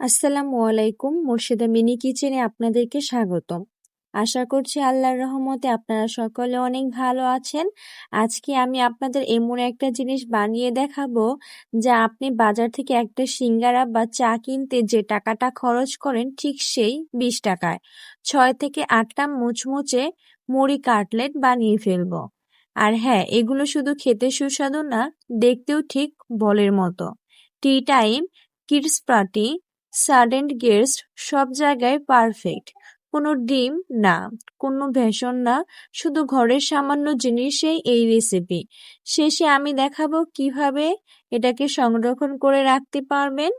আসসালামু আলাইকুম, মুর্শিদা মিনি কিচেনে আপনাদেরকে স্বাগতম। আশা করছি আল্লাহর রহমতে আপনারা সকলে অনেক ভালো আছেন। আজকে আমি আপনাদের এমন একটা জিনিস বানিয়ে দেখাবো, যা আপনি বাজার থেকে একটা সিঙ্গারা বা চা কিনতে যে টাকাটা খরচ করেন ঠিক সেই বিশ টাকায়। ছয় থেকে আটটা মুচমুচে মুড়ি কাটলেট বানিয়ে ফেলব। আর হ্যাঁ এগুলো শুধু খেতে সুস্বাদু না, দেখতেও ঠিক বলের মতো। Tea time, kids party sudden guest সব জায়গায় পারফেক্ট কোনো ডিম না, কোনো ভেষণ না, শুধু ঘরের সামান্য জিনিসেই এই রেসিপি শেষে আমি দেখাবো কীভাবে এটাকে সংরক্ষণ করে রাখতে পারবেন।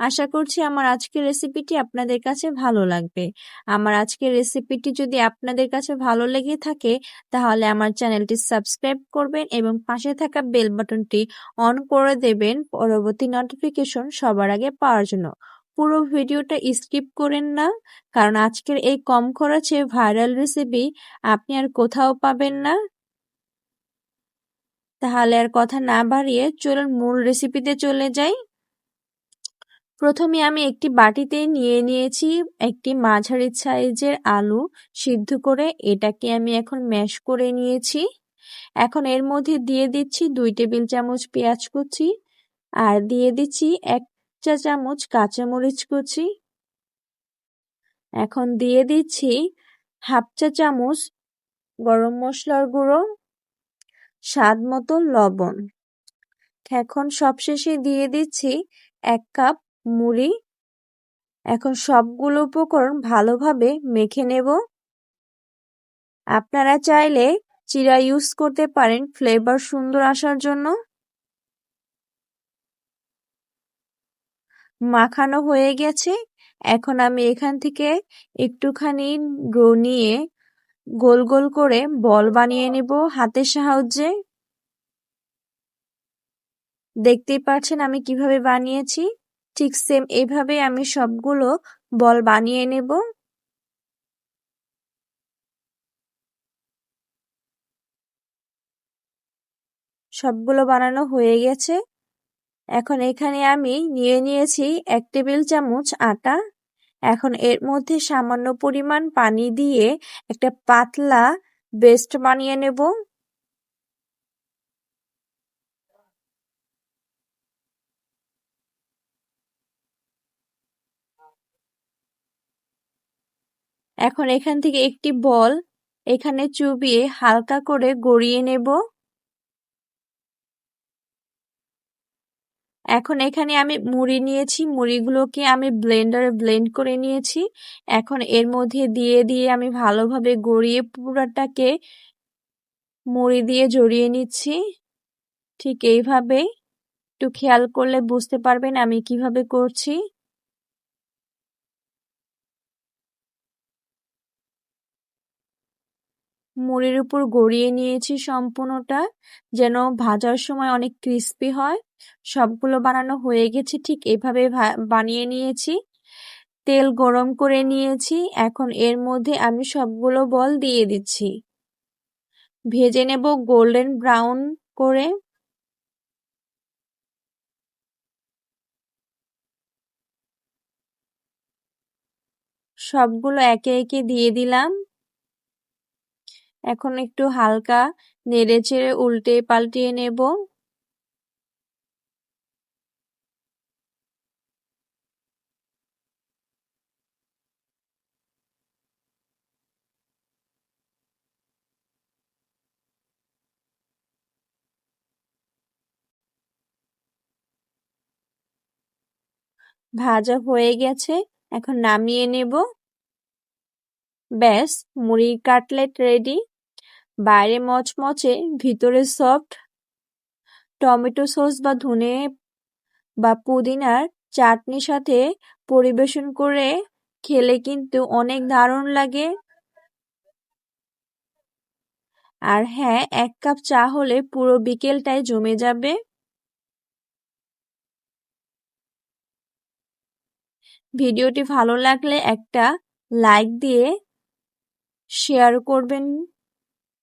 আশা করছি আমার আজকের রেসিপিটি আপনাদের কাছে ভালো লাগবে। আমার আজকের রেসিপিটি যদি আপনাদের কাছে ভালো লেগে থাকে, তাহলে আমার চ্যানেলটি সাবস্ক্রাইব করবেন এবং পাশে থাকা বেল বাটনটি অন করে দেবেন। পরবর্তী নোটিফিকেশন সবার আগে পাওয়ার জন্য। পুরো ভিডিওটা স্কিপ করেন না। কারণ আজকের এই কম খরচে ভাইরাল রেসিপি আপনি আর কোথাও পাবেন না। তাহলে আর কথা না বাড়িয়ে চলুন মূল রেসিপিতে চলে যাই। প্রথমে আমি একটি বাটিতে নিয়ে নিয়েছি একটি মাঝারি সাইজের আলু সিদ্ধ করে। এটাকে আমি এখন ম্যাশ করে নিয়েছি। এখন এর মধ্যে দিয়ে দিচ্ছি দুই টেবিল চামচ পেঁয়াজ কুচি। আর দিয়ে দিচ্ছি এক চা চামচ কাঁচামরিচ কুচি। এখন দিয়ে দিচ্ছি হাফ চা চামচ গরম মশলার গুঁড়ো, স্বাদ মতো লবণ। এখন সবশেষে দিয়ে দিচ্ছি এক কাপ মুড়ি। এখন সবগুলো উপকরণ ভালোভাবে মেখে নেব। আপনারা চাইলে চিরা ইউজ করতে পারেন, ফ্লেভার সুন্দর আসার জন্য। মাখানো হয়ে গেছে। এখন আমি এখান থেকে একটুখানি ডো নিয়ে গোল গোল করে বল বানিয়ে নেব হাতের সাহায্যে। দেখতেই পাচ্ছেন আমি কীভাবে বানিয়েছি। ঠিক সেম এভাবে আমি সবগুলো বল বানিয়ে নেব। সবগুলো বানানো হয়ে গেছে। এখন এখানে আমি নিয়ে নিয়েছি এক টেবিল চামচ আটা। এখন এর মধ্যে সামান্য পরিমাণ পানি দিয়ে একটা পাতলা বেস্ট বানিয়ে নেব। এখন এখান থেকে একটি বল এখানে চুবিয়ে হালকা করে গড়িয়ে নেব। এখন এখানে আমি মুড়ি নিয়েছি, মুড়িগুলোকে আমি ব্লেন্ডারে ব্লেন্ড করে নিয়েছি। এখন এর মধ্যে দিয়ে দিয়ে আমি ভালোভাবে গড়িয়ে পুরাটাকে মুড়ি দিয়ে জড়িয়ে নিচ্ছি। ঠিক এইভাবে। একটু খেয়াল করলে বুঝতে পারবেন আমি কীভাবে করছি। মুড়ির উপর গড়িয়ে নিয়েছি সম্পূর্ণটা, যেন ভাজার সময় অনেক ক্রিস্পি হয়। সবগুলো বানানো হয়ে গেছে, ঠিক এভাবে বানিয়ে নিয়েছি। তেল গরম করে নিয়েছি, এখন এর মধ্যে আমি সবগুলো বল দিয়ে দিচ্ছি। ভেজে নেব গোল্ডেন ব্রাউন করে। সবগুলো একে একে দিয়ে দিলাম। এখন একটু হালকা নেড়ে চেড়ে উল্টে পাল্টিয়ে নেব। ভাজা হয়ে গেছে, এখন নামিয়ে নেব। ব্যাস, মুড়ির কাটলেট রেডি বাইরে মচমচে, ভিতরে সফট টমেটো সস বা ধনে বা পুদিনার চাটনির সাথে পরিবেশন করে খেলে কিন্তু অনেক দারুণ লাগে। আর হ্যাঁ এক কাপ চা হলে পুরো বিকেলটাই জমে যাবে। ভিডিওটি ভালো লাগলে একটা লাইক দিয়ে শেয়ার করবেন।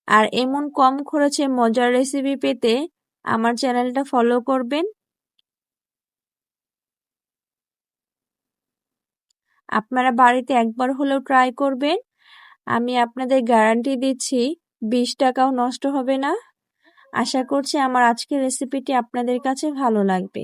আর এমন কম খরচে মজার রেসিপি পেতে আমার চ্যানেলটা ফলো করবেন। আপনারা বাড়িতে একবার হলেও ট্রাই করবেন। আমি আপনাদের গ্যারান্টি দিচ্ছি, বিশ টাকাও নষ্ট হবে না। আশা করছি আমার আজকের রেসিপিটি আপনাদের কাছে ভালো লাগবে।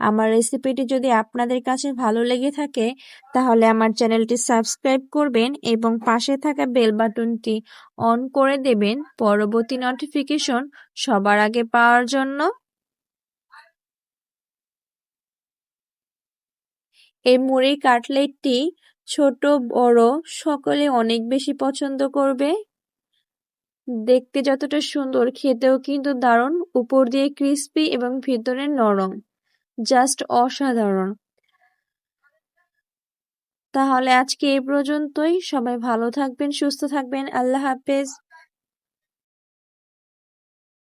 আমার রেসিপিটি যদি আপনাদের কাছে ভালো লেগে থাকে, তাহলে আমার চ্যানেলটি সাবস্ক্রাইব করবেন এবং পাশে থাকা বেল বাটনটি অন করে দেবেন পরবর্তী নোটিফিকেশন সবার আগে পাওয়ার জন্য। এই মুড়ির কাটলেটটি ছোট, বড় সকলে অনেক বেশি পছন্দ করবে। দেখতে যতটা সুন্দর, খেতেও কিন্তু দারুণ। উপর দিয়ে ক্রিস্পি এবং ভিতরে নরম। জাস্ট অসাধারণ। তাহলে আজকে এ পর্যন্তই। সবাই ভালো থাকবেন, সুস্থ থাকবেন। আল্লাহ হাফেজ।